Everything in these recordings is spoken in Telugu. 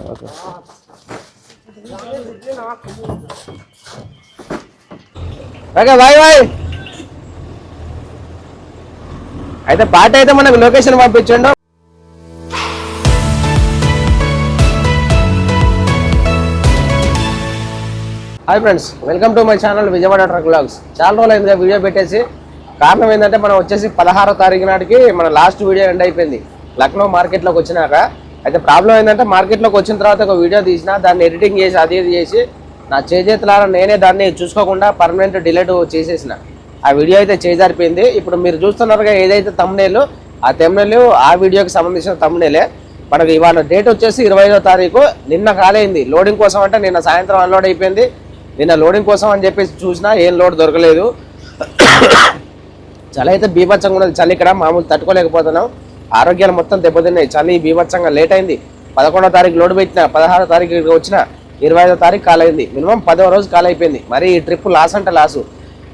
ఓకే. Okay bye bye. అయితే పాట అయితే మనకు location పంపించండు. Hi friends welcome to my channel Vijayawada truck blogs చాలా రోజులు అయిందిగా వీడియో పెట్టేసి. కారణం ఏంటంటే మనం వచ్చేసి పదహారో తారీఖు నాటికి మన లాస్ట్ వీడియో ఎండ్ అయిపోయింది. లక్నో మార్కెట్లోకి వచ్చినాక అయితే ప్రాబ్లం ఏంటంటే మార్కెట్లోకి వచ్చిన తర్వాత ఒక వీడియో తీసిన దాన్ని ఎడిటింగ్ చేసి అది ఇది చేసి నా చేజేతులారా నేనే దాన్ని చూసుకోకుండా పర్మనెంట్ డిలీట్ చేసేసిన. ఆ వీడియో అయితే చేజారిపోయింది. ఇప్పుడు మీరు చూస్తున్నారుగా ఏదైతే తమ్నేలు ఆ తమ్నేలు ఆ వీడియోకి సంబంధించిన తమ్నేలే మనకు ఇవాళ డేట్ వచ్చేసి ఇరవై ఐదో తారీఖు. నిన్న కాలేంది. లోడింగ్ కోసం అంటే నిన్న సాయంత్రం అన్లోడ్ అయిపోయింది. నిన్న లోడింగ్ కోసం అని చెప్పేసి చూసినా ఏం లోడ్ దొరకలేదు. చలి అయితే బీభత్సంగా ఉన్నది. చలి ఇక్కడ మామూలు తట్టుకోలేకపోతున్నాం. ఆరోగ్యాలు మొత్తం దెబ్బతిన్నాయి. చలి బీభత్సంగా లేట్ అయింది. పదకొండో తారీఖు లోడ్ పెట్టిన పదహారో తారీఖు వచ్చిన ఇరవై ఐదో తారీఖు కాల్ అయింది. మినిమం పదో రోజు కాల్ అయిపోయింది. మరి ఈ ట్రిప్ లాస్ అంటే లాసు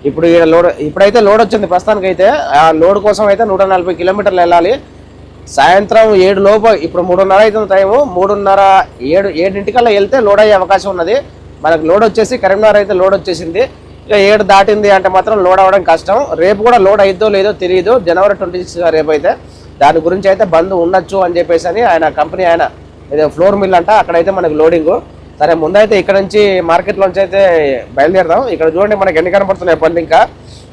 ఇప్పుడు ఈడ లోడ్ ఇప్పుడైతే లోడ్ వచ్చింది ప్రస్తుతానికి అయితే ఆ లోడ్ కోసం అయితే నూట నలభై కిలోమీటర్లు వెళ్ళాలి. సాయంత్రం ఏడు లోపు ఇప్పుడు మూడున్నర అవుతుంది టైము మూడున్నర ఏడు ఏడింటికల్లా వెళ్తే లోడ్ అయ్యే అవకాశం ఉన్నది. మనకు లోడ్ వచ్చేసి కరీంనగర్ అయితే లోడ్ వచ్చేసింది. ఇక ఏడు దాటింది అంటే మాత్రం లోడ్ అవ్వడం కష్టం. రేపు కూడా లోడ్ అయిద్దో లేదో తెలియదు జనవరి ట్వంటీ సిక్స్ రేపు అయితే దాని గురించి అయితే బంద్ ఉండొచ్చు అని చెప్పేసి అని ఆయన కంపెనీ ఆయన ఏదో ఫ్లోర్ మిల్ అంట అక్కడైతే మనకి లోడింగ్. సరే ముందైతే ఇక్కడ నుంచి మార్కెట్లోంచి అయితే బయలుదేరదాం. ఇక్కడ చూడండి మనకి ఎన్ని కనపడుతున్నాయి బండ్లు ఇంకా.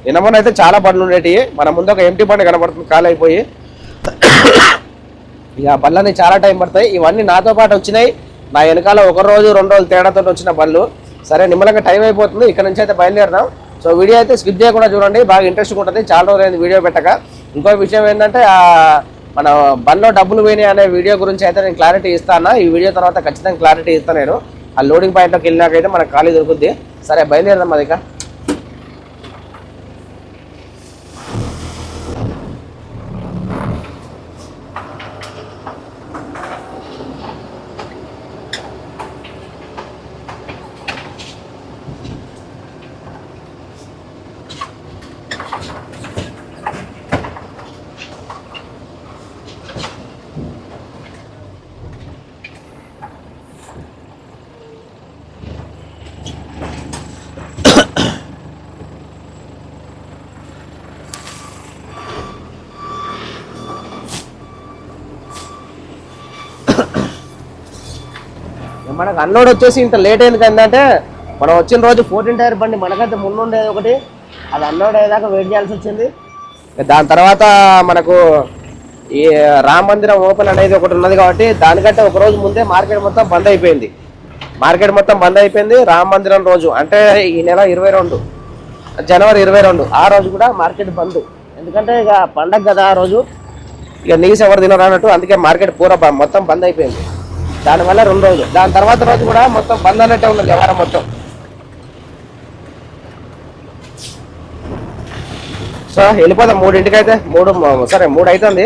నిన్న అయితే చాలా బండ్లు ఉండేటివి. మన ముందు ఒక ఎంటీ బండి కనపడుతుంది ఖాళీ అయిపోయి. ఇక బళ్ళని చాలా టైం పడతాయి. ఇవన్నీ నాతో పాటు వచ్చినాయి. నా వెనకాల ఒక రోజు రెండు రోజులు తేడాతో వచ్చిన బళ్ళు సరే నిమ్మలంగా టైం అయిపోతుంది. ఇక్కడ నుంచి అయితే బయలుదేరదాం. సో వీడియో అయితే స్కిప్ చేయకుండా చూడండి. బాగా ఇంట్రెస్ట్గా ఉంటుంది. చాలా రోజులు అయింది వీడియో పెట్టక. ఇంకో విషయం ఏంటంటే మన బండ్లో డబ్బులు పోయినాయి అనే వీడియో గురించి అయితే నేను క్లారిటీ ఇస్తాను ఈ వీడియో తర్వాత ఖచ్చితంగా క్లారిటీ ఇస్తాను నేను. ఆ లోడింగ్ పాయింట్లోకి వెళ్ళినాకైతే మనకు ఖాళీ దొరుకుద్ది. సరే బయలుదేరదాం అది మనకు అన్లోడ్ వచ్చేసి ఇంత లేట్ అయింది ఏంటంటే మనం వచ్చిన రోజు ఫోర్టీన్ టైర్ బండి మనకైతే ముందు ఉండేది ఒకటి. అది అన్లోడ్ అయ్యేదాకా వెయిట్ చేయాల్సి వచ్చింది. దాని తర్వాత మనకు ఈ రామ మందిరం ఓపెన్ అనేది ఒకటి ఉన్నది కాబట్టి దానికంటే ఒక రోజు ముందే మార్కెట్ మొత్తం బంద్ అయిపోయింది. మార్కెట్ మొత్తం బంద్ అయిపోయింది రామ మందిరం రోజు. అంటే ఈ నెల ఇరవై రెండు జనవరి ఇరవై రెండు ఆ రోజు కూడా మార్కెట్ బంద్. ఎందుకంటే ఇక పండగ కదా ఆ రోజు. ఇక నీసు ఎవరు తినరు అన్నట్టు అందుకే మార్కెట్ పూర మొత్తం బంద్ అయిపోయింది. దానివల్ల రెండు రోజులు. దాని తర్వాత రోజు కూడా మొత్తం బంద్ అన్నట్టే ఉంది వ్యవహారం మొత్తం. సో వెళ్ళిపోదాం. మూడింటికి అయితే మూడు సరే మూడు అవుతుంది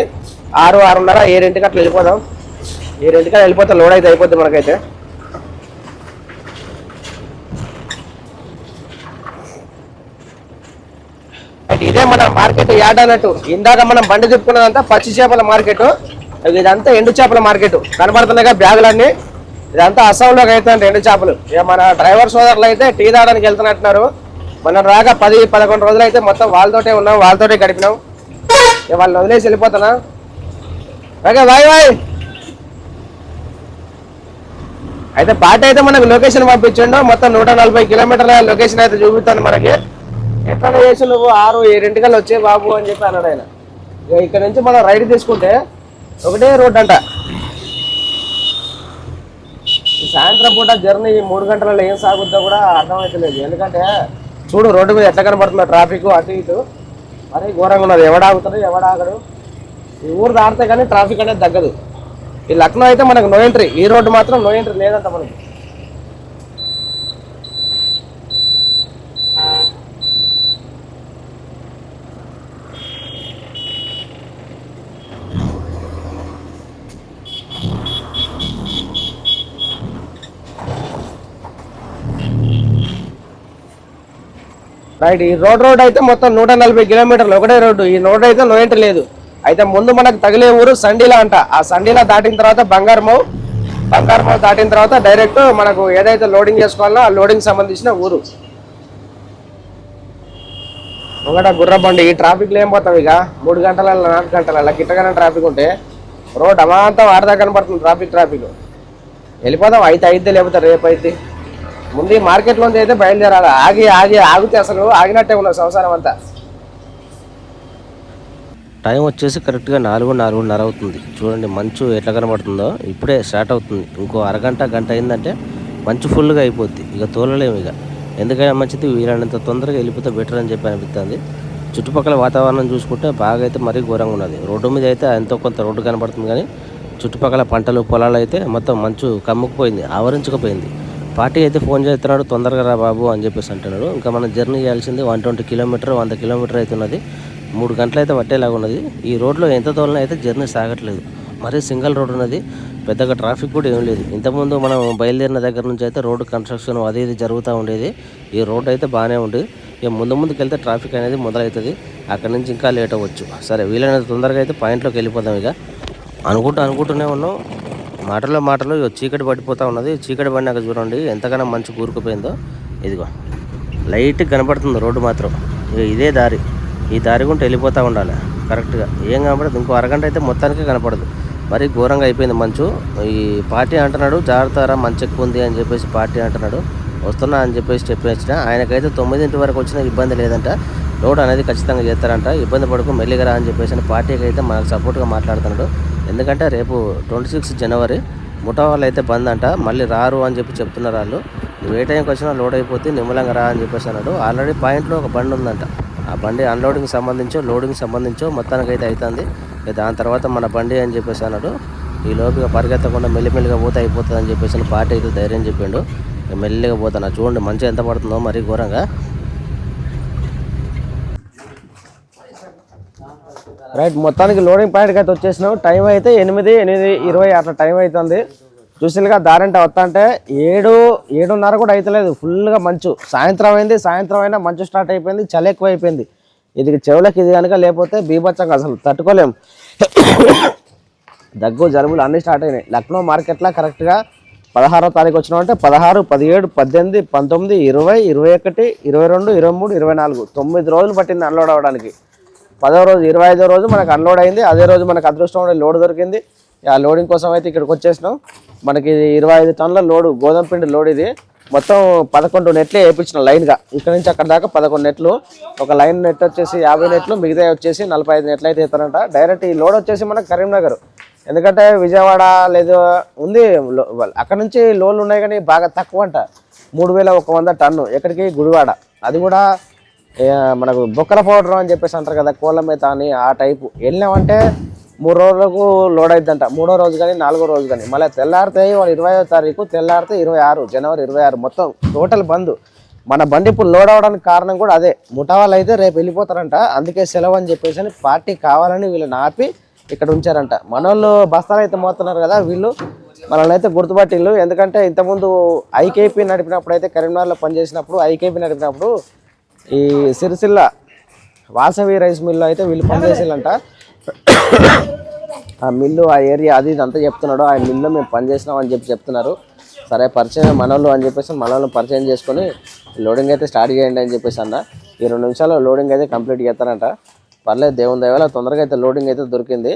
ఆరు ఆరున్నర ఏడింటికి అట్లా వెళ్ళిపోదాం. ఏడింటికి అట్లా వెళ్ళిపోతే లోడ్ అయితే అయిపోద్ది మనకైతే. ఇదే మన మార్కెట్ యాడ్ అన్నట్టు. ఇందాక మనం బండి తిప్పుకున్నదంతా పచ్చి చేపల మార్కెట్ ఇదంతా ఎండు చేపల మార్కెట్. కనబడుతున్నాయిగా బ్యాగులన్నీ. ఇదంతా అస్సాంలోకి అవుతుంది ఎండు చేపలు. ఇక మన డ్రైవర్ సోదరులు అయితే టీ తాగడానికి వెళ్తున్నట్టున్నారు. మనం రాగా పది పదకొండు రోజులు అయితే మొత్తం వాళ్ళతోటే ఉన్నాం వాళ్ళతోటే గడిపినాం. ఇక వాళ్ళని వదిలేసి వెళ్ళిపోతానా? Okay bye bye. అయితే పాట అయితే మనకు లొకేషన్ పంపించండు. మొత్తం నూట నలభై కిలోమీటర్ల లొకేషన్ అయితే చూపిస్తాను మనకి. ఎట్లా చేసి నువ్వు ఆరు ఏడింటికల్ వచ్చే బాబు అని చెప్పి అన్నాడు ఆయన. ఇక్కడ నుంచి మనం రైడ్ తీసుకుంటే ఒకటే రోడ్ అంట. ఈ సాయంత్రం పూట జర్నీ మూడు గంటలలో ఏం సాగుద్దో కూడా అర్థమవుతలేదు ఎందుకంటే చూడు రోడ్డు మీద ఎట్లా కనబడుతుందో ట్రాఫిక్ అటు ఇటు. మరీ ఘోరంగా ఉన్నది. ఎవడాగుతాడు ఎవడాగడు ఈ ఊరు దాటితే కానీ ట్రాఫిక్ అనేది తగ్గదు. ఈ లక్నో అయితే మనకు నో ఎంట్రీ. ఈ రోడ్డు మాత్రం నో ఎంట్రీ లేదంట మనకి. రైట్ ఈ రోడ్ రోడ్ అయితే మొత్తం నూట నలభై కిలోమీటర్లు. ఒకటే రోడ్డు. ఈ రోడ్ అయితే నో లేదు. అయితే ముందు మనకు తగిలే ఊరు సండీలా అంట. ఆ సండీలా దాటిన తర్వాత బంగారము బంగారం దాటిన తర్వాత డైరెక్ట్ మనకు ఏదైతే లోడింగ్ చేసుకోవాలో ఆ లోడింగ్ సంబంధించిన ఊరు. ఒకట గుర్రబండి ఈ ట్రాఫిక్లో ఏం పోతాం ఇక? మూడు గంటల నాలుగు గంటల గిట్టగానే ట్రాఫిక్ ఉంటే రోడ్ అమాంతం ఆడదా కనపడుతుంది ట్రాఫిక్ ట్రాఫిక్ వెళ్ళిపోదాం. అయితే అయితే లేకపోతే రేపు అయితే ముందు ఈ అయితే బయలుదేరాలి. ఆగి ఆగి ఆగితే అసలు ఆగినట్టే ఉన్నది సంసారం అంతా. టైం వచ్చేసి కరెక్ట్గా నాలుగు నాలుగున్నర అవుతుంది. చూడండి మంచు ఎట్లా కనబడుతుందో ఇప్పుడే స్టార్ట్ అవుతుంది. ఇంకో అరగంట గంట అయిందంటే మంచు ఫుల్గా అయిపోద్ది. ఇక తోలలేము ఇక. ఎందుకైనా మంచిది వీలైనంత తొందరగా వెళ్ళిపోతే బెటర్ అని చెప్పి అనిపిస్తుంది చుట్టుపక్కల వాతావరణం చూసుకుంటే బాగా అయితే మరీ ఘోరంగా ఉన్నది. రోడ్డు మీద అయితే ఎంతో కొంత రోడ్డు కనబడుతుంది కానీ చుట్టుపక్కల పంటలు పొలాలు అయితే మొత్తం మంచు కమ్ముకుపోయింది ఆవరించకపోయింది. పార్టీ అయితే ఫోన్ చేస్తున్నాడు తొందరగా రా బాబు అని చెప్పేసి అంటున్నాడు. ఇంకా మనం జర్నీ చేయాల్సింది వన్ ట్వంటీ కిలోమీటర్ వంద కిలోమీటర్ అవుతున్నది మూడు గంటలు అయితే పట్టేలాగా ఉన్నది. ఈ రోడ్లో ఎంత తోలినా అయితే జర్నీ సాగట్లేదు. మరీ సింగిల్ రోడ్ ఉన్నది. పెద్దగా ట్రాఫిక్ కూడా ఏం లేదు. ఇంతకుముందు మనం బయలుదేరిన దగ్గర నుంచి అయితే రోడ్డు కన్స్ట్రక్షన్ అది ఇది జరుగుతూ ఉండేది. ఈ రోడ్ అయితే బాగానే ఉంది. ఇక ముందు ముందుకు వెళ్తే ట్రాఫిక్ అనేది మొదలవుతుంది. అక్కడ నుంచి ఇంకా లేట్ అవ్వచ్చు. సరే వీలైనంత తొందరగా అయితే పాయింట్లోకి వెళ్ళిపోదాం ఇక. అనుకుంటూ అనుకుంటూనే ఉన్నాం. మాటలో మాటలో చీకటి పడిపోతూ ఉన్నది. చీకటి పడినాక చూడండి ఎంతగానో మంచి కూరుకుపోయిందో. ఇదిగో లైట్ కనపడుతుంది రోడ్డు మాత్రం. ఇక ఇదే దారి. ఈ దారి గుంటే వెళ్ళిపోతూ ఉండాలి కరెక్ట్గా. ఏం కనపడదు ఇంకో అరగంట అయితే మొత్తానికే కనపడదు. మరి ఘోరంగా అయిపోయింది మంచు. ఈ పార్టీ అంటున్నాడు జాగ్రత్త మంచు ఎక్కువ ఉంది అని చెప్పేసి పార్టీ అంటున్నాడు. వస్తున్నా అని చెప్పేసి చెప్పేసిన ఆయనకైతే తొమ్మిదింటి వరకు వచ్చిన ఇబ్బంది లేదంట. రోడ్డు అనేది ఖచ్చితంగా చేస్తారంట. ఇబ్బంది పడుకు మెల్లిగరా అని చెప్పేసి అని పార్టీకి అయితే మనకు సపోర్ట్గా మాట్లాడుతున్నాడు. ఎందుకంటే రేపు ట్వంటీ సిక్స్ జనవరి ముఠా వాళ్ళు అయితే బంద్ అంట మళ్ళీ రారు అని చెప్పి చెప్తున్నారు వాళ్ళు. నువ్వు ఏ టైంకి వచ్చినా లోడ్ అయిపోతే నిమ్మలంగా రా అని చెప్పేసి అన్నాడు. ఆల్రెడీ పాయింట్లో ఒక బండి ఉందంట. ఆ బండి అన్లోడింగ్ సంబంధించో లోడింగ్ సంబంధించో మొత్తానికి అయితే అవుతుంది దాని తర్వాత మన బండి అని చెప్పేసి అన్నాడు. ఈ లోపుగా పరిగెత్తకుండా మెల్లిమెల్లిగా పోతే అయిపోతుంది అని చెప్పేసి పార్టీ అయితే ధైర్యం చెప్పిండు. మెల్లిగా పోతాను? చూడండి మంచి ఎంత పడుతుందో మరీ ఘోరంగా. రైట్ మొత్తానికి లోడింగ్ పాయింట్కి అయితే వచ్చేసినావు టైం అయితే ఎనిమిది ఎనిమిది ఇరవై అట్లా టైం అవుతుంది చూసినగా దారంట వస్తా అంటే ఏడు ఏడున్నర కూడా అవుతలేదు ఫుల్గా మంచు. సాయంత్రం అయింది సాయంత్రం అయినా మంచు స్టార్ట్ అయిపోయింది చలి ఎక్కువ అయిపోయింది ఇది చెవులకి ఇది కనుక లేకపోతే బీభత్సంగా అసలు తట్టుకోలేము దగ్గు జలుబులు అన్నీ స్టార్ట్ అయినాయి. లక్నో మార్కెట్లో కరెక్ట్గా పదహారో తారీఖు వచ్చినామంటే పదహారు పదిహేడు పద్దెనిమిది పంతొమ్మిది ఇరవై ఇరవై ఒకటి ఇరవై రెండు ఇరవై మూడు ఇరవై నాలుగు. తొమ్మిది రోజులు పట్టింది అన్లోడ్ అవ్వడానికి పదో రోజు ఇరవై ఐదో రోజు మనకు అన్లోడ్ అయింది. అదే రోజు మనకు అదృష్టం ఉండే లోడ్ దొరికింది. ఆ లోడింగ్ కోసం అయితే ఇక్కడికి వచ్చేసినాం. మనకి ఇరవై ఐదు టన్నుల లోడు గోధుమ పిండి లోడ్ ఇది. మొత్తం పదకొండు నెట్లే వేయించిన లైన్గా ఇక్కడ నుంచి అక్కడ దాకా పదకొండు నెట్లు. ఒక లైన్ నెట్ వచ్చేసి యాభై నెట్లు మిగతా వచ్చేసి నలభై ఐదు నెట్లు అయితే ఇస్తారంట. డైరెక్ట్ ఈ లోడ్ వచ్చేసి మనకు కరీంనగర్. ఎందుకంటే విజయవాడ లేదు ఉంది. అక్కడ నుంచి లోన్లు ఉన్నాయి కానీ బాగా తక్కువ అంట మూడు వేల ఒక వంద టన్ను ఎక్కడికి? గుడివాడ. అది కూడా మనకు బొక్కల పౌడర్ అని చెప్పేసి అంటారు కదా కోళ్ళ మేత అని ఆ టైపు. వెళ్ళినామంటే మూడు రోజులకు లోడ్ అవుతుందంట మూడో రోజు కానీ నాలుగో రోజు కానీ. మళ్ళీ తెల్లారితే వాళ్ళు ఇరవై తారీఖు తెల్లారితే ఇరవై ఆరు జనవరి ఇరవై ఆరు. మొత్తం టోటల్ బంద్. మన బండి ఇప్పుడు లోడ్ అవడానికి కారణం కూడా అదే. ముఠా వాళ్ళు అయితే రేపు వెళ్ళిపోతారంట. అందుకే సెలవు అని చెప్పేసి అని పార్టీ కావాలని వీళ్ళని ఆపి ఇక్కడ ఉంచారంట. మనోళ్ళు బస్తాలు అయితే మోతున్నారు కదా వీళ్ళు. మనల్ని అయితే గుర్తుపట్టిళ్ళు ఎందుకంటే ఇంతకుముందు ఐకేపీ నడిపినప్పుడు అయితే కరీంనగర్లో పనిచేసినప్పుడు ఐకేపీ నడిపినప్పుడు ఈ సిరిసిల్ల వాసవి రైస్ మిల్లు అయితే వీళ్ళు పనిచేసేళ్ళంట ఆ మిల్లు ఆ ఏరియా అది ఇదంతా చెప్తున్నాడు. ఆ మిల్లు మేము పనిచేసినాం అని చెప్పి చెప్తున్నారు. సరే పరిచయం మనోళ్ళు అని చెప్పేసి మనోళ్ళని పరిచయం చేసుకొని లోడింగ్ అయితే స్టార్ట్ చేయండి అని చెప్పేసి అన్న. ఈ రెండు నిమిషాల్లో లోడింగ్ అయితే కంప్లీట్ చేస్తారంట. పర్లేదు దేవుని దయవల్ల తొందరగా అయితే లోడింగ్ అయితే దొరికింది.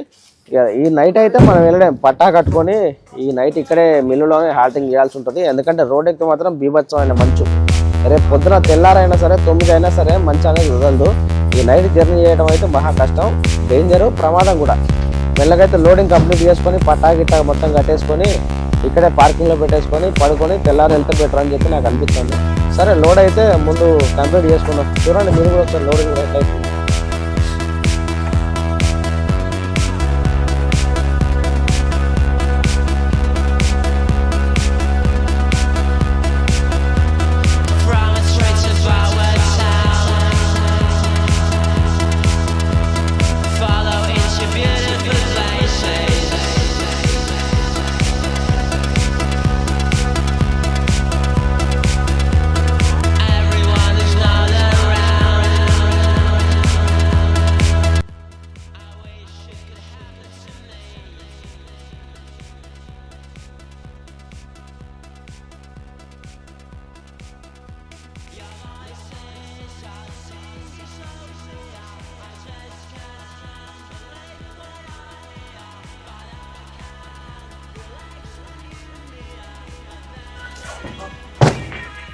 ఇక ఈ నైట్ అయితే మనం వెళ్ళడం పట్టా కట్టుకొని ఈ నైట్ ఇక్కడే మిల్లులోనే హాల్టింగ్ చేయాల్సి ఉంటుంది. ఎందుకంటే రోడ్ ఎక్కి మాత్రం బీభత్సమైన మంచు. రేపు పొద్దున తెల్లారైనా సరే తొమ్మిది అయినా సరే మంచి అనేది వదలదు. ఈ నైట్ జర్నీ చేయడం అయితే మహా కష్టం. డేంజరు ప్రమాదం కూడా. మెల్లగైతే లోడింగ్ కంప్లీట్ చేసుకొని పట్టా గిట్టా మొత్తం కట్టేసుకొని ఇక్కడే పార్కింగ్లో పెట్టేసుకొని పడుకొని తెల్లారి వెళ్తే బెటర్ అని చెప్పి నాకు అనిపిస్తుంది. సరే లోడ్ అయితే ముందు కంప్లీట్ చేసుకున్నాం చూడండి మీరు కూడా ఒకసారి లోడింగ్ అయిపోయింది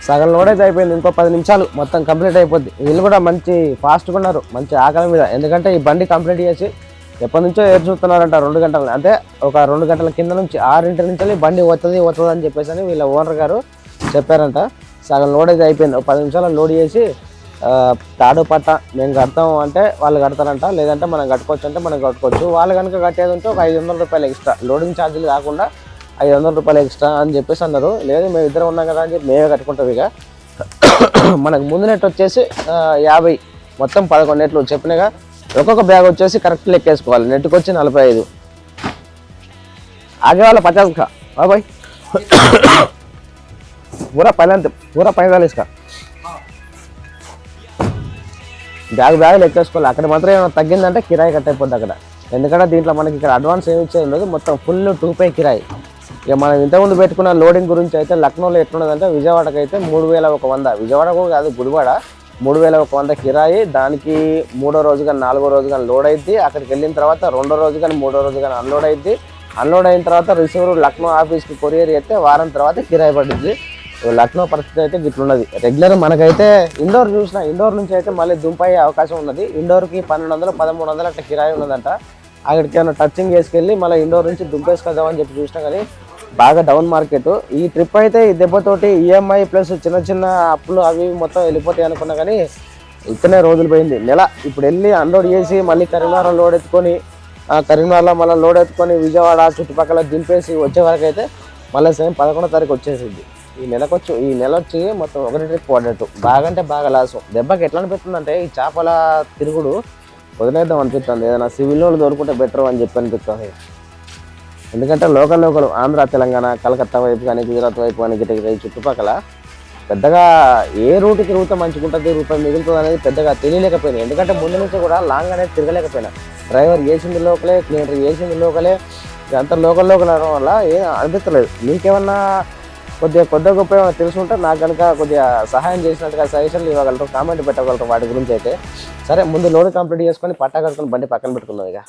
సగం లోడ్ అయితే అయిపోయింది. ఇంకో పది నిమిషాలు మొత్తం కంప్లీట్ అయిపోద్ది. వీళ్ళు కూడా మంచి ఫాస్ట్గా ఉన్నారు. మంచి ఆకలి మీద. ఎందుకంటే ఈ బండి కంప్లీట్ చేసి ఎప్పటి నుంచో ఎదురు చూస్తున్నారంట రెండు గంటలు. అంటే ఒక రెండు గంటల కింద నుంచి ఆరింటి నుంచి బండి వస్తుంది వస్తుంది అని చెప్పేసి అని వీళ్ళ ఓనర్ గారు చెప్పారంట. సగం లోడ్ అయితే అయిపోయింది. ఒక పది నిమిషాలు లోడ్ చేసి తాడు పట్ట మేము కడతాం అంటే వాళ్ళు కడతారంట. లేదంటే మనం కట్టుకోవచ్చు అంటే మనం కట్టుకోవచ్చు. వాళ్ళు కనుక కట్టేది ఉంటే ఒక ఐదు వందల రూపాయలు ఎక్స్ట్రా లోడింగ్ ఛార్జీలు కాకుండా ఐదు వందల రూపాయలు ఎక్స్ట్రా అని చెప్పేసి అన్నారు. లేదు మేము ఇద్దరు ఉన్నాం కదా అని చెప్పి మేమే కట్టుకుంటాం ఇక. మనకు ముందు నెట్ వచ్చేసి యాభై. మొత్తం పదకొండు నెట్లు చెప్పినగా ఒక్కొక్క బ్యాగ్ వచ్చేసి కరెక్ట్ లెక్కేసుకోవాలి. నెట్కి వచ్చి నలభై ఐదు. ఆగే వాళ్ళ పచాస్ బాబాయ్ పూరా పైలంత పూరా పైతాలీస్ కా బ్యాగ్ బ్యాగ్ లెక్కేసుకోవాలి. అక్కడ మాత్రం ఏమైనా తగ్గిందంటే కిరాయి కట్ అయిపోద్ది అక్కడ. ఎందుకంటే దీంట్లో మనకి ఇక్కడ అడ్వాన్స్ ఏమి ఇచ్చేది లేదు మొత్తం ఫుల్ టూ పే కిరాయి. ఇక మనం ఇంతకుముందు పెట్టుకున్న లోడింగ్ గురించి అయితే లక్నోలో ఎట్లున్నదంటే విజయవాడకి అయితే మూడు వేల ఒక వంద. విజయవాడ కూడా కాదు గుడివాడ. మూడు వేల ఒక వంద కిరాయి. దానికి మూడో రోజు కానీ నాలుగో రోజు కానీ లోడ్ అయింది అక్కడికి వెళ్ళిన తర్వాత రెండో రోజు కానీ మూడో రోజు కానీ అన్లోడ్ అయింది అన్లోడ్ అయిన తర్వాత రిసీవర్ లక్నో ఆఫీస్కి కొరియర్ అయితే వారం తర్వాత కిరాయి పడింది లక్నో పరిస్థితి అయితే గిట్లున్నది. రెగ్యులర్ మనకైతే ఇండోర్ చూసిన ఇండోర్ నుంచి అయితే మళ్ళీ దుంప అయ్యే అవకాశం ఉన్నది. ఇండోర్కి పన్నెండు వందలు పదమూడు వందలు అట్లా కిరాయి ఉన్నదంట. అక్కడికి ఏమైనా టచింగ్ చేసుకెళ్ళి మళ్ళీ ఇండోర్ నుంచి దుంపేసుకొద్దామని చెప్పి చూసినా కానీ బాగా డౌన్ మార్కెట్. ఈ ట్రిప్ అయితే ఈ దెబ్బతోటి ఈఎంఐ ప్లస్ చిన్న చిన్న అప్పులు అవి మొత్తం వెళ్ళిపోతాయి అనుకున్నా కానీ ఇక్కడనే రోజులు పోయింది. నెల ఇప్పుడు వెళ్ళి అన్లోడ్ చేసి మళ్ళీ కరీంనగర్ లోడ్ ఎత్తుకొని ఆ కరీంనగర్లో మళ్ళీ లోడ్ ఎత్తుకొని విజయవాడ చుట్టుపక్కల దింపేసి వచ్చే వరకు అయితే మళ్ళీ సేమ్ పదకొండో తారీఖు వచ్చేసింది. ఈ నెలకు వచ్చి ఈ నెల వచ్చి మొత్తం ఒకటి ట్రిప్ పడ్డట్టు. బాగా అంటే బాగా లాసం దెబ్బకి ఎట్లా అనిపిస్తుందంటే ఈ చేపల తిరుగుడు వదిలేద్దాం అనిపిస్తుంది. ఏదైనా సివిల్ వాళ్ళు దొరుకుంటే బెటర్ అని చెప్పి అనిపిస్తుంది. ఎందుకంటే లోకల్ లోకల్ ఆంధ్ర తెలంగాణ కలకత్తా వైపు కానీ గుజరాత్ వైపు కానీ గిట్ట ఈ చుట్టుపక్కల పెద్దగా ఏ రూట్ తిరుగుతా మంచిగా ఉంటుంది రూపాయి మిగులుతుంది అనేది పెద్దగా తెలియలేకపోయినా. ఎందుకంటే ముందు నుంచి కూడా లాంగ్ అనేది తిరగలేకపోయినా. డ్రైవర్ వేసింది లోకలే క్లీనర్ వేసింది లోకలే అంత లోకల్ లోకల్ అవడం వల్ల ఏం అనిపించలేదు మీకేమన్నా కొద్దిగా కొద్దిగా గొప్ప ఏమైనా తెలుసుంటే నాకు కనుక కొద్దిగా సహాయం చేసినట్టుగా సజెషన్లు ఇవ్వగలరు కామెంట్ పెట్టగలరు వాటి గురించి అయితే. సరే ముందు లోన్ కంప్లీట్ చేసుకొని పట్టా కట్టుకొని బండి పక్కన పెట్టుకుందాం ఇక.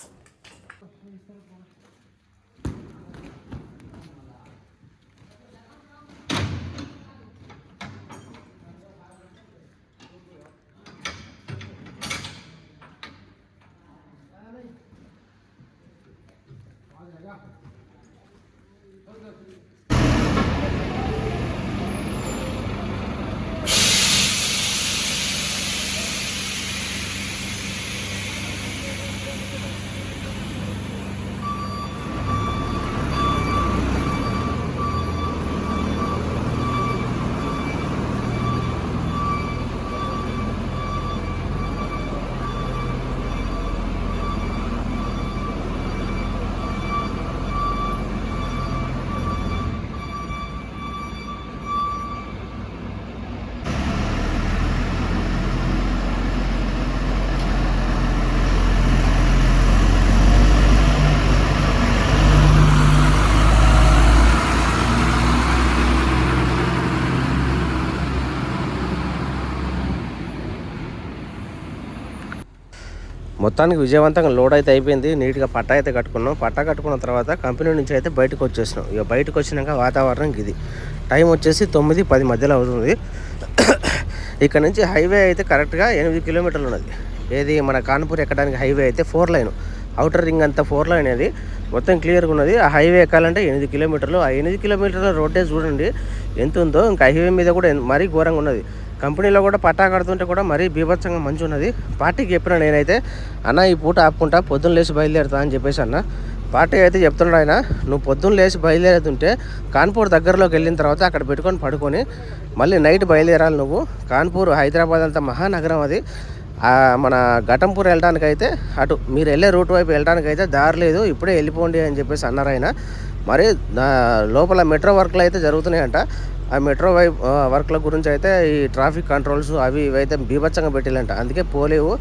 మొత్తానికి విజయవంతంగా లోడ్ అయితే అయిపోయింది. నీట్గా పట్టా అయితే కట్టుకున్నాం. పట్టా కట్టుకున్న తర్వాత కంపెనీ నుంచి అయితే బయటకు వచ్చేసినాం. ఇక బయటకు వచ్చినాక వాతావరణం ఇది. టైం వచ్చేసి తొమ్మిది పది మధ్యలో అవుతుంది. ఇక్కడ నుంచి హైవే అయితే కరెక్ట్గా ఎనిమిది కిలోమీటర్లు ఉన్నది. ఏది మన కాన్పూర్ ఎక్కడానికి హైవే అయితే ఫోర్ లైన్. అవుటర్ రింగ్ అంతా ఫోర్ లైన్ అది. మొత్తం క్లియర్గా ఉన్నది. ఆ హైవే ఎక్కాలంటే ఎనిమిది కిలోమీటర్లు. ఆ ఎనిమిది కిలోమీటర్ల రోడ్డే చూడండి. ఎంత ఉందో ఇంకా హైవే మీద కూడా మరీ ఘోరంగా ఉన్నది. కంపెనీలో కూడా పట్టా కడుతుంటే కూడా మరీ బీభత్సంగా మంచి ఉన్నది. పార్టీకి చెప్పిన నేనైతే అన్న ఈ పూట ఆపుకుంటా పొద్దున్న లేచి బయలుదేరుతా అని చెప్పేసి అన్న. పార్టీ అయితే చెప్తున్నాడు ఆయన నువ్వు పొద్దున్న లేచి బయలుదేరుతుంటే కాన్పూర్ దగ్గరలోకి వెళ్ళిన తర్వాత అక్కడ పెట్టుకొని పడుకొని మళ్ళీ నైట్ బయలుదేరాలి నువ్వు. కాన్పూర్ హైదరాబాద్ అంత మహానగరం అది. మన ఘటంపూర్ వెళ్ళడానికి అయితే అటు మీరు వెళ్ళే రూట్ వైపు వెళ్ళడానికైతే దారి లేదు ఇప్పుడే వెళ్ళిపోండి అని చెప్పేసి అన్నారు ఆయన. మరి లోపల మెట్రో వర్క్లు అయితే జరుగుతున్నాయంట. ఆ మెట్రో వైపు వర్క్ల గురించి అయితే ఈ ట్రాఫిక్ కంట్రోల్స్ అవి ఇవైతే అయితే బీభత్సంగా పెట్టిల్లంట. అందుకే పోలేవు.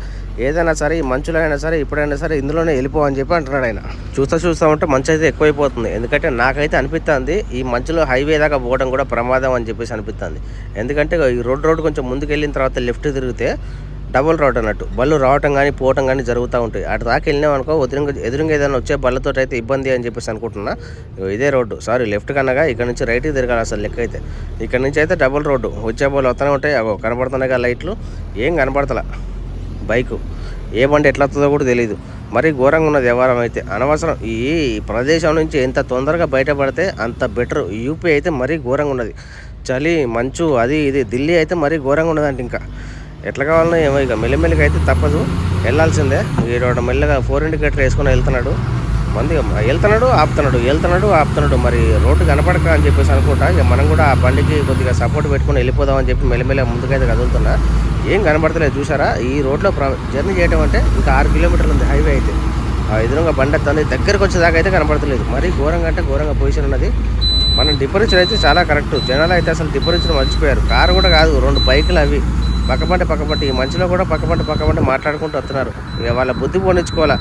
ఏదైనా సరే ఈ మంచులో అయినా సరే ఇప్పుడైనా సరే ఇందులోనే వెళ్ళిపో అని చెప్పి అంటున్నాడు ఆయన. చూస్తా చూస్తా ఉంటే మంచు అయితే ఎక్కువైపోతుంది. ఎందుకంటే నాకైతే అనిపిస్తుంది ఈ మంచులో హైవే దాకా పోవడం కూడా ప్రమాదం అని చెప్పేసి అనిపిస్తుంది ఎందుకంటే ఈ రోడ్ రోడ్ కొంచెం ముందుకు వెళ్ళిన తర్వాత లెఫ్ట్ తిరిగితే డబుల్ రోడ్ అన్నట్టు. బళ్ళు రావటం కానీ పోవటం కానీ జరుగుతూ ఉంటాయి. అటు దాకా వెళ్ళినాం అనుకో ఎదురుగా ఎదురుగా ఏదైనా వచ్చే బళ్ళతో అయితే ఇబ్బంది అని చెప్పేసి అనుకుంటున్నా. ఇదే రోడ్డు. సారీ లెఫ్ట్ కన్నగా ఇక్కడ నుంచి రైట్కి తిరగాలి అసలు లెక్క అయితే. ఇక్కడ నుంచి అయితే డబుల్ రోడ్డు. వచ్చే బళ్ళు వస్తూనే ఉంటాయి. అగో కనబడుతున్నాయి కదా లైట్లు. ఏం కనబడతలా బైకు. ఏ బండి ఎట్లా వస్తుందో కూడా తెలియదు మరి ఘోరంగా ఉన్నది వ్యవహారం అయితే. అనవసరం. ఈ ప్రదేశం నుంచి ఎంత తొందరగా బయటపడితే అంత బెటర్. యూపీ అయితే మరీ ఘోరంగా ఉన్నది. చలి మంచు అది ఇది. ఢిల్లీ అయితే మరీ ఘోరంగా ఉన్నదంట ఇంకా. ఎట్లా కావాలన్నా ఏమో ఇక మెల్లిమెల్లిగా అయితే తప్పదు. వెళ్ళాల్సిందే. ఈరోడు మెల్లగా ఫోర్ ఇండికేటర్ వేసుకొని వెళ్తున్నాడు. మంది వెళ్తున్నాడు ఆపుతున్నాడు వెళ్తున్నాడు ఆపుతున్నాడు. మరి రోడ్డు కనపడక అని చెప్పేసి అనుకుంటా. ఇక మనం కూడా ఆ బండికి కొద్దిగా సపోర్ట్ పెట్టుకొని వెళ్ళిపోదాం అని చెప్పి మెల్లమెల్ల ముందుకైతే కదులుతున్నా. ఏం కనపడతలేదు చూసారా? ఈ రోడ్లో ప్ర- జర్నీ చేయడం అంటే ఇంకా ఆరు కిలోమీటర్లు ఉంది హైవే అయితే. ఆ ఎదురుగా బండి తంది దగ్గరకు వచ్చేదాకా అయితే కనపడతలేదు మరీ ఘోరంగా అంటే ఘోరంగా పొజిషన్ ఉన్నది. మనం డిఫరెన్షన్ అయితే చాలా కరెక్ట్. జనాలు అయితే అసలు డిఫరెన్షన్ మర్చిపోయారు. కారు కూడా కాదు రెండు బైకులు అవి. పక్కపంట పక్కపంట ఈ మంచిలో కూడా పక్కపంట పక్కపంట మాట్లాడుకుంటూ వస్తున్నారు. ఇక వాళ్ళ బుద్ధి పోనించుకోవాలా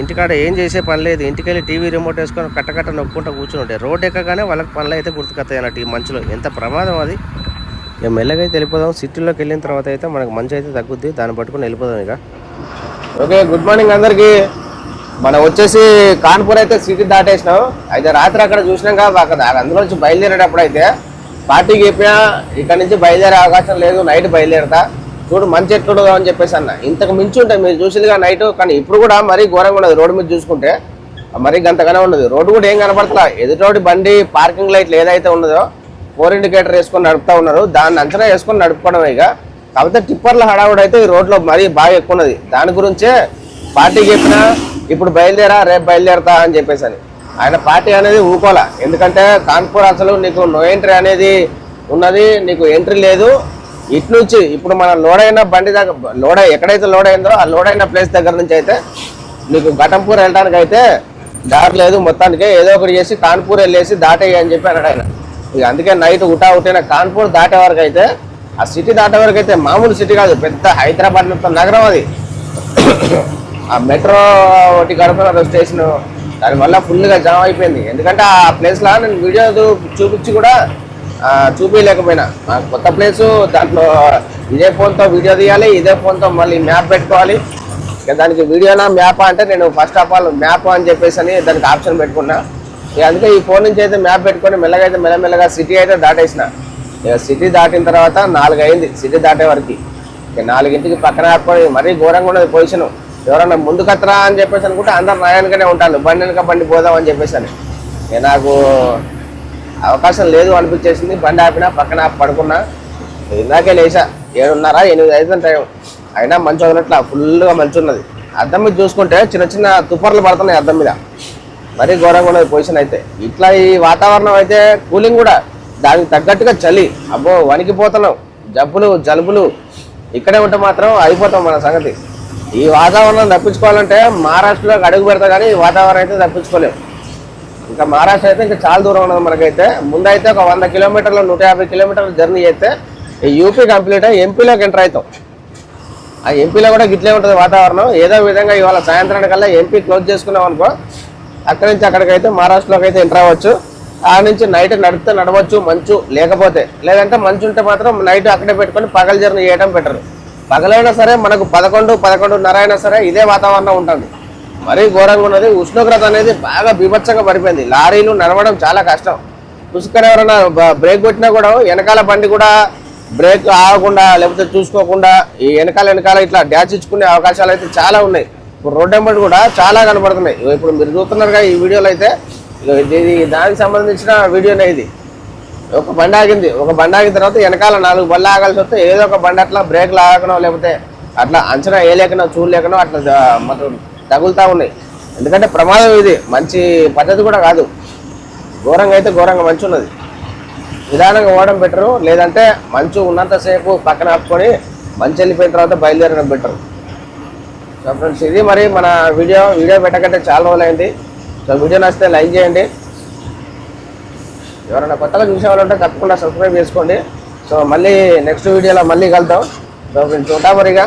ఇంటికాడ ఏం చేసే పని లేదు. ఇంటికెళ్ళి టీవీ రిమోట్ వేసుకొని కట్టకట్ట నొక్కుంటూ కూర్చుని ఉంటాయి రోడ్ ఎక్కగానే వాళ్ళకి పనులు అయితే గుర్తుకొస్తాయి అన్నట్టు ఈ మంచులో ఎంత ప్రమాదం అది. ఇక మెల్లగా అయితే వెళ్ళిపోదాం. సిటీలోకి వెళ్ళిన తర్వాత అయితే మనకు మంచి అయితే తగ్గుద్ది. దాన్ని పట్టుకుని వెళ్ళిపోదాం ఇక. ఓకే గుడ్ మార్నింగ్ అందరికీ. మనం వచ్చేసి కాన్పూర్ అయితే సిటీ దాటేసినాం. అయితే రాత్రి అక్కడ చూసినాక అందులో నుంచి బయలుదేరేటప్పుడు అయితే పార్టీకి చెప్పినా ఇక్కడ నుంచి బయలుదేరే అవకాశం లేదు నైట్ బయలుదేరతా. చూడు మంచి ఎట్లు అని చెప్పేసి అన్న. ఇంతకు మించి ఉంటాయి మీరు చూసిందిగా నైట్ కానీ ఇప్పుడు కూడా మరీ ఘోరంగా ఉన్నది రోడ్డు మీద చూసుకుంటే. మరీ గంతగానే ఉన్నది. రోడ్డు కూడా ఏం కనపడతా. ఎదుటోటి బండి పార్కింగ్ లైట్లు ఏదైతే ఉన్నదో ఫోర్ ఇండికేటర్ వేసుకొని నడుపుతా ఉన్నారు. దాన్ని అంచనా వేసుకొని నడుపుకోవడం ఇక. కాకపోతే టిప్పర్ల హడావుడు అయితే ఈ రోడ్లో మరీ బాగా ఎక్కువ ఉన్నది. దాని గురించే పార్టీకి చెప్పినా ఇప్పుడు బయలుదేరా రేపు బయలుదేరతా అని చెప్పేసి అని. ఆయన పార్టీ అనేది ఊకోలే. ఎందుకంటే కాన్పూర్ అసలు నీకు నో ఎంట్రీ అనేది ఉన్నది నీకు ఎంట్రీ లేదు. ఇటు నుంచి ఇప్పుడు మన లోడ్ అయిన బండి దగ్గర లోడ్ ఎక్కడైతే లోడ్ అయిందో ఆ లోడ్ అయిన ప్లేస్ దగ్గర నుంచి అయితే నీకు ఘటంపూర్ వెళ్ళడానికి అయితే దారి లేదు మొత్తానికి. ఏదో ఒకటి చేసి కాన్పూర్ వెళ్ళేసి దాటేయి అని చెప్పి అన్నాడు ఆయన. ఇక అందుకే నైట్ ఉటా ఉటైన కాన్పూర్ దాటే వరకు అయితే ఆ సిటీ దాటే వరకు అయితే మామూలు సిటీ కాదు పెద్ద హైదరాబాద్ నగరం అది. ఆ మెట్రో ఒకటి గడప స్టేషన్ దానివల్ల ఫుల్గా జామ్ అయిపోయింది. ఎందుకంటే ఆ ప్లేస్లో నేను వీడియో చూపించి కూడా చూపించలేకపోయినా కొత్త ప్లేసు దాంట్లో ఇదే ఫోన్తో వీడియో తీయాలి ఇదే ఫోన్తో మళ్ళీ మ్యాప్ పెట్టుకోవాలి. ఇక దానికి వీడియోనా మ్యాప్ అంటే నేను ఫస్ట్ ఆఫ్ ఆల్ మ్యాప్ అని చెప్పేసి అని దానికి ఆప్షన్ పెట్టుకున్నా. ఇక అందుకే ఈ ఫోన్ నుంచి అయితే మ్యాప్ పెట్టుకొని మెల్లగా అయితే మెల్లమెల్లగా సిటీ అయితే దాటేసిన. ఇక సిటీ దాటిన తర్వాత నాలుగు అయింది సిటీ దాటే వరకు. ఇక నాలుగింటికి పక్కన ఆపుకొని మరీ ఘోరంగా ఉన్నది పొజిషన్. ఎవరన్నా ముందుకత్తరా అని చెప్పేసి అనుకుంటే అందరు నాయనకనే ఉంటాను బండి వెనక బండి పోదాం అని చెప్పేసి అని. నాకు అవకాశం లేదు అనిపించేసింది. బండి ఆపినా పక్కన పడుకున్నా. ఇందాకే లేచా ఏడున్నర ఎనిమిది ఐదు టైం. అయినా మంచి వదినట్ల ఫుల్గా మంచి ఉన్నది. అద్దం మీద చూసుకుంటే చిన్న చిన్న తుపర్లు పడుతున్నాయి అద్దం మీద. మరీ ఘోరంగా ఉన్నది పొజిషన్ అయితే. ఇట్లా ఈ వాతావరణం అయితే కూలింగ్ కూడా. దానికి తగ్గట్టుగా చలి. అబ్బో వణికిపోతున్నాం. జబ్బులు జలుబులు. ఇక్కడే ఉంటే మాత్రం అయిపోతాం మన సంగతి. ఈ వాతావరణం తప్పించుకోవాలంటే మహారాష్ట్రలోకి అడుగు పెడతా కానీ ఈ వాతావరణం అయితే తప్పించుకోలేము ఇంకా మహారాష్ట్ర అయితే ఇంకా చాలా దూరం ఉన్నది మనకైతే. ముందైతే ఒక వంద కిలోమీటర్లు నూట యాభై కిలోమీటర్లు జర్నీ చేస్తే ఈ యూపీ కంప్లీట్ అయ్యి ఎంపీలోకి ఎంటర్ అవుతాం. ఆ ఎంపీలో కూడా గిట్లే ఉంటుంది వాతావరణం. ఏదో విధంగా ఇవాళ సాయంత్రానికల్లా ఎంపీ క్లోజ్ చేసుకున్నాం అనుకో అక్కడి నుంచి అక్కడికైతే మహారాష్ట్రలోకి అయితే ఎంటర్ అవ్వచ్చు. ఆ నుంచి నైట్ నడిపితే నడవచ్చు మంచు లేకపోతే. లేదంటే మంచు ఉంటే మాత్రం నైట్ అక్కడే పెట్టుకొని పగల జర్నీ చేయడం బెటర్. పగలైనా సరే మనకు పదకొండు పదకొండున్నర అయినా సరే ఇదే వాతావరణం ఉంటుంది. మరీ ఘోరంగా ఉన్నది. ఉష్ణోగ్రత అనేది బాగా బీభత్సంగా పడిపోయింది. లారీలు నడవడం చాలా కష్టం. పుష్కర ఎవరైనా బ్రేక్ కొట్టినా కూడా వెనకాల బండి కూడా బ్రేక్ ఆగకుండా లేకపోతే చూసుకోకుండా ఈ వెనకాల వెనకాల ఇట్లా డ్యాచ్ ఇచ్చుకునే అవకాశాలు అయితే చాలా ఉన్నాయి. ఇప్పుడు రోడ్ నెంబర్ కూడా చాలా కనబడుతున్నాయి. ఇప్పుడు మీరు చూస్తున్నారుగా ఈ వీడియోలో అయితే దానికి సంబంధించిన వీడియోనే ఇది. ఒక బండి ఆగింది. ఒక బండి ఆగిన తర్వాత వెనకాల నాలుగు బళ్ళు ఆగాల్సి వస్తే ఏదో ఒక బండి అట్లా బ్రేక్ లాగనో లేకపోతే అట్లా అంచనా వేయలేకనో చూడలేకనో అట్లా మొత్తం తగులుతూ ఉన్నాయి. ఎందుకంటే ప్రమాదం ఇది. మంచి పద్ధతి కూడా కాదు. ఘోరంగా అయితే ఘోరంగా మంచి ఉన్నది. నిదానంగా ఓడడం బెటరు లేదంటే మంచు ఉన్నంతసేపు పక్కన ఆపుకొని మంచి వెళ్ళిపోయిన తర్వాత బయలుదేరడం బెటరు సో ఫ్రెండ్స్ ఇది మరి మన వీడియో. వీడియో పెట్టకంటే చాలా రోజులైంది. సో వీడియో నచ్చితే లైక్ చేయండి. ఎవరైనా కొత్తగా చూసే వాళ్ళు ఉంటే తప్పకుండా సబ్స్క్రైబ్ చేసుకోండి. సో మళ్ళీ నెక్స్ట్ వీడియోలో మళ్ళీ కలుద్దాం. సో మేము ఉంటా మరిగా.